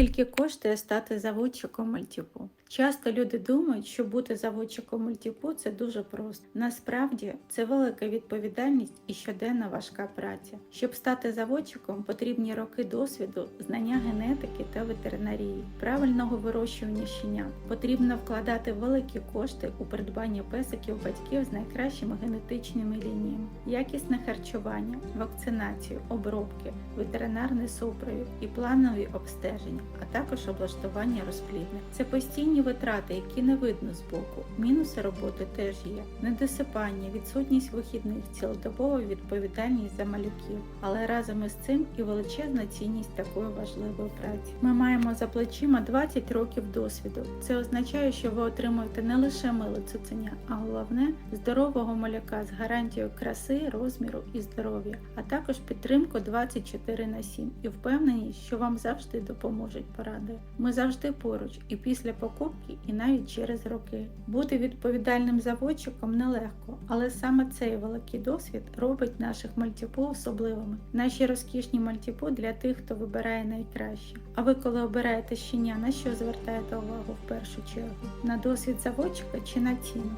Скільки коштує стати заводчиком мультипу? Часто люди думають, що бути заводчиком мультипу це дуже просто. Насправді це велика відповідальність і щоденна важка праця. Щоб стати заводчиком, потрібні роки досвіду, знання генетики та ветеринарії, правильного вирощування щенят. Потрібно вкладати великі кошти у придбання песиків батьків з найкращими генетичними лініями, якісне харчування, вакцинацію, обробки, ветеринарний супровід і планові обстеження, а також облаштування розплідних. Це постійні витрати, які не видно збоку. Мінуси роботи теж є: недосипання, відсутність вихідних, цілодобова відповідальність за малюків, але разом із цим і величезна цінність такої важливої праці. Ми маємо за плечима 20 років досвіду. Це означає, що ви отримуєте не лише миле цуценя, а головне здорового маляка з гарантією краси, розміру і здоров'я, а також підтримку 24 на 7 і впевненість, що вам завжди допоможуть поради. Ми завжди поруч і після покупки, і навіть через роки. Бути відповідальним заводчиком нелегко, але саме цей великий досвід робить наших мальтіпу особливими. Наші розкішні мальтіпу для тих, хто вибирає найкраще. А ви, коли обираєте щеня, на що звертаєте увагу в першу чергу? На досвід заводчика чи на ціну?